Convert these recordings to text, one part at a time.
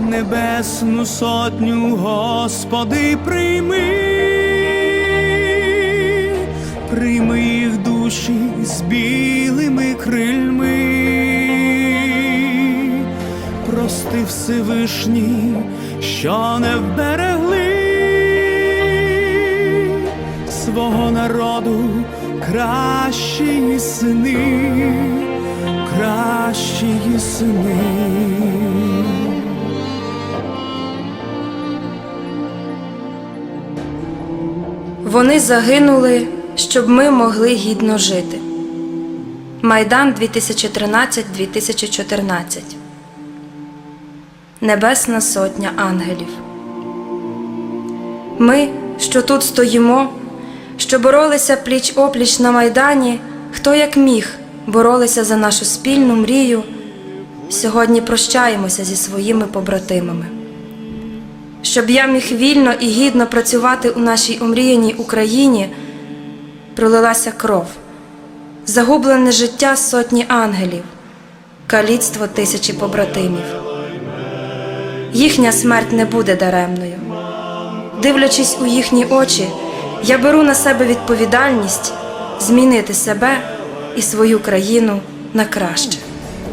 Небесну сотню, Господи, прийми, прийми їх душі з білими крильми, прости Всевишній, що не вберегли свого народу. Кращі сини, кращі сини. Вони загинули, щоб ми могли гідно жити. Майдан 2013-2014 Небесна Сотня ангелів. Ми, що тут стоїмо, що боролися пліч опліч на Майдані, хто як міг, боролися за нашу спільну мрію, сьогодні прощаємося зі своїми побратимами щоб я міг вільно і гідно працювати у нашій омріяній Україні, пролилася кров, загублене життя сотні ангелів, каліцтво тисячі побратимів. Їхня смерть не буде даремною. Дивлячись у їхні очі, я беру на себе відповідальність змінити себе і свою країну на краще.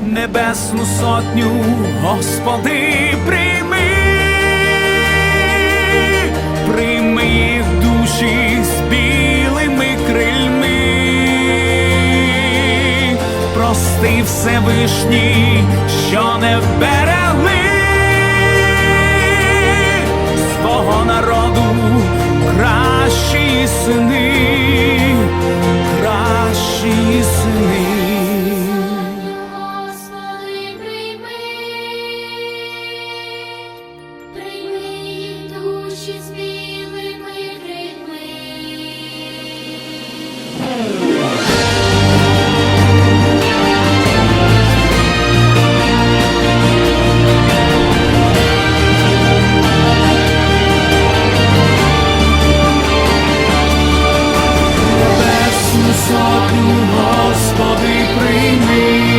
Небесну сотню, Господи, прийми, прости Всевишній, що не вберегли Сотню, Господи, прийми.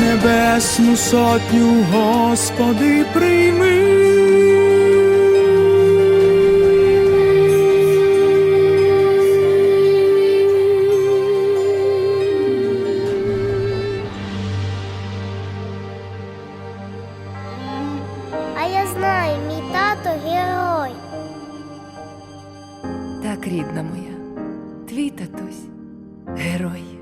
Небесну сотню, Господи, прийми. Знаю, мій тато герой. Так, рідна моя, твій татусь герой.